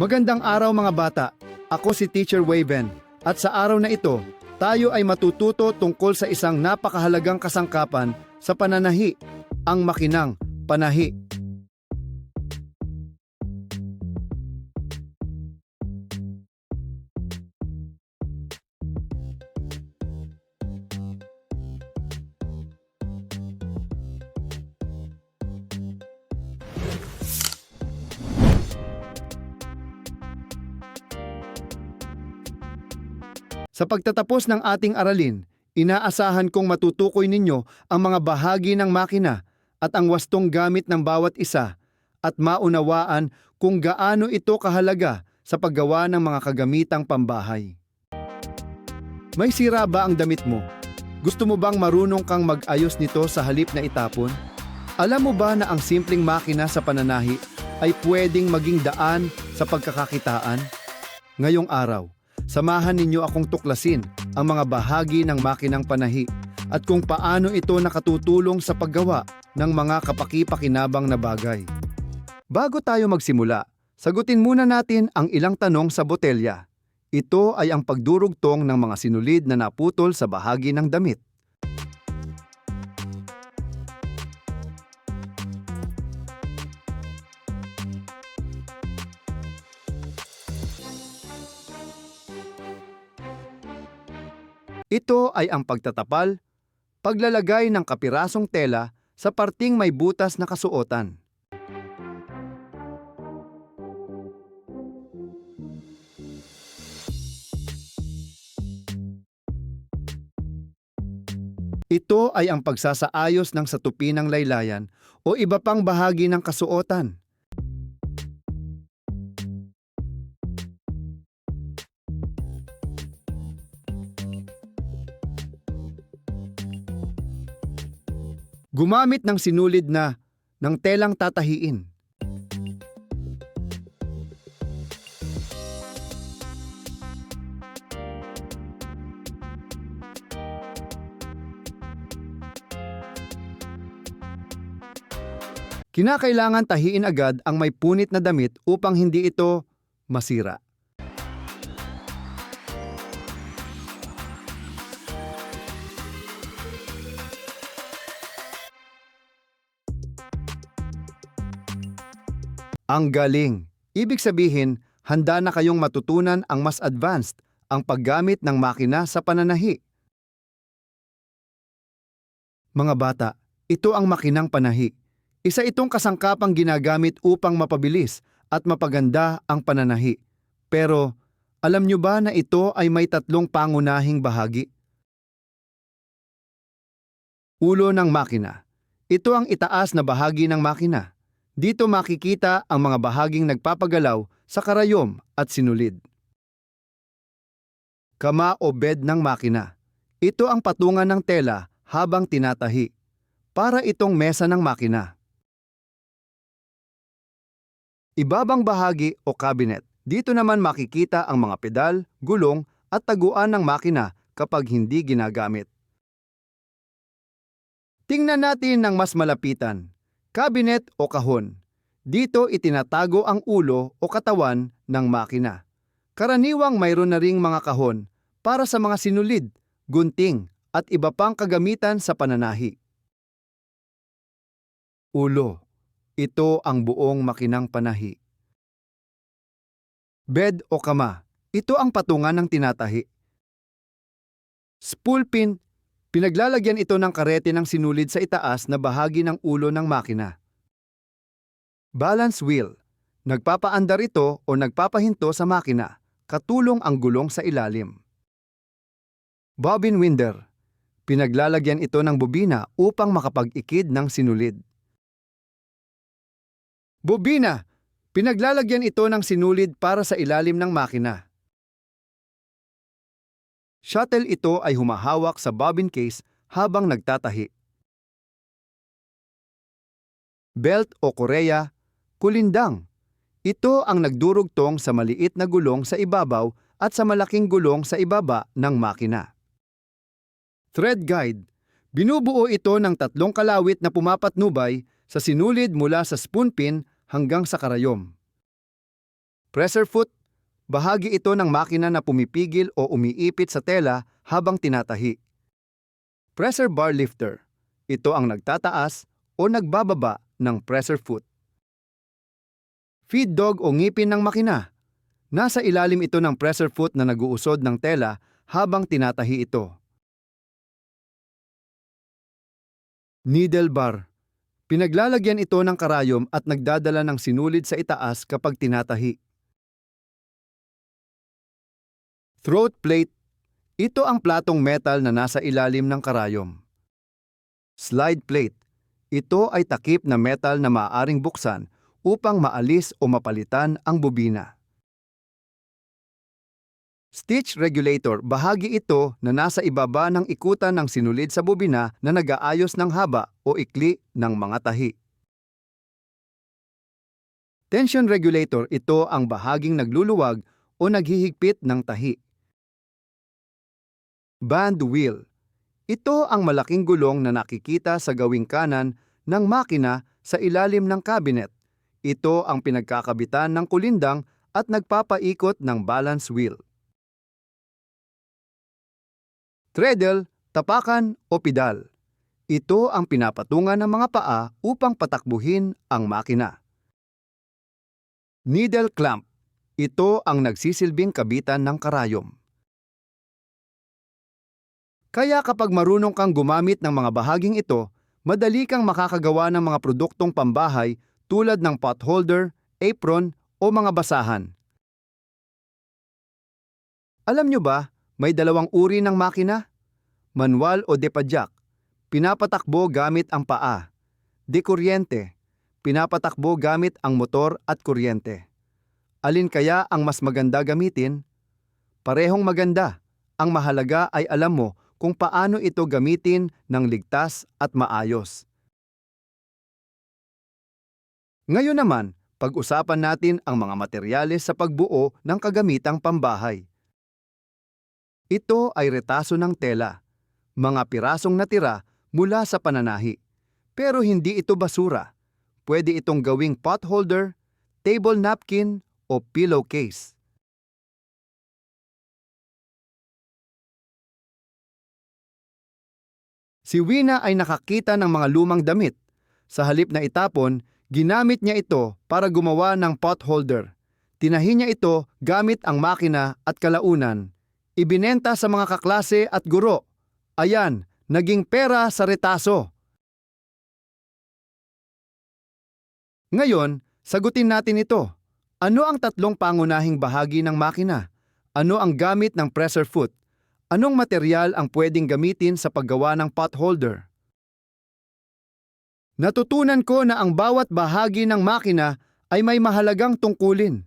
Magandang araw mga bata. Ako si Teacher Waven. At sa araw na ito, tayo ay matututo tungkol sa isang napakahalagang kasangkapan sa pananahi, ang makinang panahi. Sa pagtatapos ng ating aralin, inaasahan kong matutukoy ninyo ang mga bahagi ng makina at ang wastong gamit ng bawat isa at maunawaan kung gaano ito kahalaga sa paggawa ng mga kagamitang pambahay. May sira ba ang damit mo? Gusto mo bang marunong kang mag-ayos nito sa halip na itapon? Alam mo ba na ang simpleng makina sa pananahi ay pwedeng maging daan sa pagkakakitaan? Ngayong araw, samahan ninyo akong tuklasin ang mga bahagi ng makinang panahi at kung paano ito nakatutulong sa paggawa ng mga kapaki-pakinabang na bagay. Bago tayo magsimula, sagutin muna natin ang ilang tanong sa botelya. Ito ay ang pagdurugtong ng mga sinulid na naputol sa bahagi ng damit. Ito ay ang pagtatapal, paglalagay ng kapirasong tela sa parting may butas na kasuotan. Ito ay ang pagsasaayos ng satupi ng laylayan o iba pang bahagi ng kasuotan. Gumamit ng sinulid na ng telang tatahiin. Kinakailangan tahiin agad ang may punit na damit upang hindi ito masira. Ang galing. Ibig sabihin, handa na kayong matutunan ang mas advanced, ang paggamit ng makina sa pananahi. Mga bata, ito ang makinang panahi. Isa itong kasangkapang ginagamit upang mapabilis at mapaganda ang pananahi. Pero, alam nyo ba na ito ay may tatlong pangunahing bahagi? Ulo ng makina. Ito ang itaas na bahagi ng makina. Dito makikita ang mga bahaging nagpapagalaw sa karayom at sinulid. Kama o bed ng makina. Ito ang patungan ng tela habang tinatahi. Para itong mesa ng makina. Ibabang bahagi o cabinet. Dito naman makikita ang mga pedal, gulong at taguan ng makina kapag hindi ginagamit. Tingnan natin ng mas malapitan. Cabinet o kahon. Dito itinatago ang ulo o katawan ng makina. Karaniwang mayroon na ring mga kahon para sa mga sinulid, gunting at iba pang kagamitan sa pananahi. Ulo. Ito ang buong makinang panahi. Bed o kama. Ito ang patungan ng tinatahi. Spool pin. Pinaglalagyan ito ng karete ng sinulid sa itaas na bahagi ng ulo ng makina. Balance wheel. Nagpapaandar ito o nagpapahinto sa makina, katulong ang gulong sa ilalim. Bobbin winder. Pinaglalagyan ito ng bobina upang makapag-ikid ng sinulid. Bobina. Pinaglalagyan ito ng sinulid para sa ilalim ng makina. Shuttle ito ay humahawak sa bobbin case habang nagtatahi. Belt o koreya, kulindang. Ito ang nagdurugtong sa maliit na gulong sa ibabaw at sa malaking gulong sa ibaba ng makina. Thread guide. Binubuo ito ng tatlong kalawit na pumapatnubay sa sinulid mula sa spoon pin hanggang sa karayom. Presser foot, bahagi ito ng makina na pumipigil o umiipit sa tela habang tinatahi. Presser bar lifter, ito ang nagtataas o nagbababa ng presser foot. Feed dog o ngipin ng makina. Nasa ilalim ito ng presser foot na naguusod ng tela habang tinatahi ito. Needle bar. Pinaglalagyan ito ng karayom at nagdadala ng sinulid sa itaas kapag tinatahi. Throat plate. Ito ang platong metal na nasa ilalim ng karayom. Slide plate. Ito ay takip na metal na maaaring buksan upang maalis o mapalitan ang bobina. Stitch regulator, bahagi ito na nasa ibaba ng ikutan ng sinulid sa bobina na nag-aayos ng haba o ikli ng mga tahi. Tension regulator, ito ang bahaging nagluluwag o naghihigpit ng tahi. Band wheel, ito ang malaking gulong na nakikita sa gawing kanan ng makina sa ilalim ng cabinet. Ito ang pinagkakabitan ng kulindang at nagpapaikot ng balance wheel. Treadle, tapakan o pedal. Ito ang pinapatungan ng mga paa upang patakbuhin ang makina. Needle clamp. Ito ang nagsisilbing kabitan ng karayom. Kaya kapag marunong kang gumamit ng mga bahaging ito, madali kang makakagawa ng mga produktong pambahay tulad ng pot holder, apron o mga basahan. Alam nyo ba, may dalawang uri ng makina? Manual o depadyak. Pinapatakbo gamit ang paa. Dekuryente. Pinapatakbo gamit ang motor at kuryente. Alin kaya ang mas maganda gamitin? Parehong maganda. Ang mahalaga ay alam mo kung paano ito gamitin ng ligtas at maayos. Ngayon naman, pag-usapan natin ang mga materyales sa pagbuo ng kagamitang pambahay. Ito ay retaso ng tela, mga pirasong natira mula sa pananahi. Pero hindi ito basura. Pwede itong gawing pot holder, table napkin o pillowcase. Si Wina ay nakakita ng mga lumang damit. Sa halip na itapon, ginamit niya ito para gumawa ng pot holder. Tinahi niya ito gamit ang makina at kalaunan. Ibinenta sa mga kaklase at guro. Ayan, naging pera sa retaso. Ngayon, sagutin natin ito. Ano ang tatlong pangunahing bahagi ng makina? Ano ang gamit ng presser foot? Anong material ang pwedeng gamitin sa paggawa ng pot holder? Natutunan ko na ang bawat bahagi ng makina ay may mahalagang tungkulin.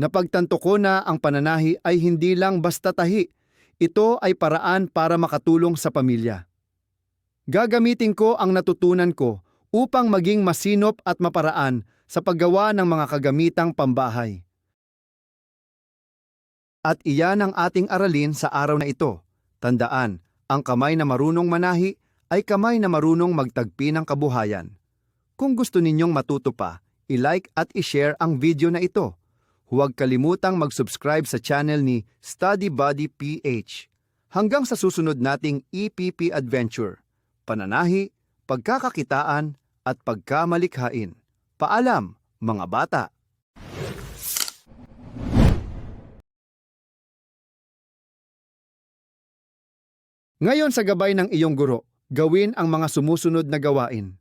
Napagtanto ko na ang pananahi ay hindi lang basta tahi, ito ay paraan para makatulong sa pamilya. Gagamitin ko ang natutunan ko upang maging masinop at maparaan sa paggawa ng mga kagamitang pambahay. At iyan ang ating aralin sa araw na ito. Tandaan, ang kamay na marunong manahi ay kamay na marunong magtagpi ng kabuhayan. Kung gusto ninyong matuto pa, i-like at i-share ang video na ito. Huwag kalimutang mag-subscribe sa channel ni Study Buddy PH. Hanggang sa susunod nating EPP Adventure, pananahi, pagkakakitaan at pagkamalikhain. Paalam, mga bata! Ngayon sa gabay ng iyong guro, gawin ang mga sumusunod na gawain.